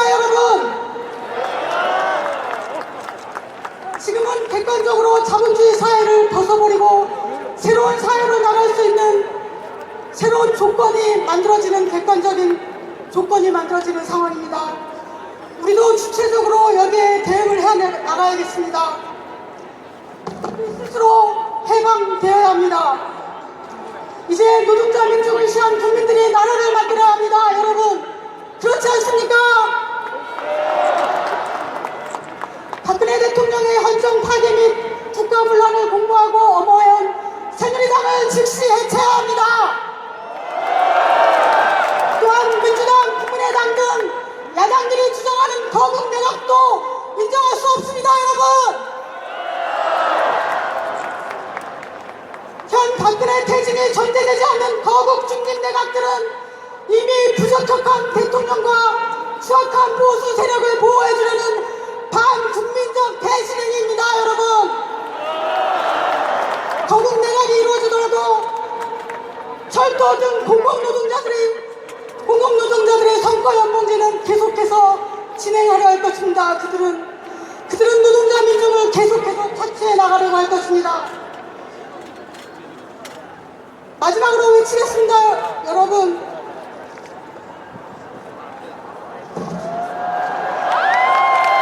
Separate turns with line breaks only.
있습니다, 여러분. 지금은 객관적으로 자본주의 사회를 벗어버리고 새로운 사회로 나갈 수 있는 새로운 조건이 만들어지는 객관적인 조건이 만들어지는 상황입니다. 우리도 주체적으로 여기에 대응을 해 나가야겠습니다. 스스로 해방되어야 합니다. 이제 노동자 민족을 시한 국민들이 나라를 만들어야 합니다, 여러분. 그렇지 않습니까? 대통령의 헌정 파괴 및 국가 분란을 공모하고 엄호해온 새누리당을 즉시 해체해야 합니다. 또한 민주당, 국민의당 등 야당들이 주장하는 거국 내각도 인정할 수 없습니다, 여러분. 현 박근혜 퇴진이 존재되지 않는 거국 중진 내각들은 이미 부적격한 대통령과 추악한 보수 세력을 보호해주려는 반국민적 거국 내각이 이루어지더라도 철도 등 공공노동자들의 공공노동자들의 성과 연봉제는 계속해서 진행하려 할 것입니다. 그들은 그들은 노동자 민족을 계속해서 타치해 나가려고 할 것입니다. 마지막으로 외치겠습니다, 여러분.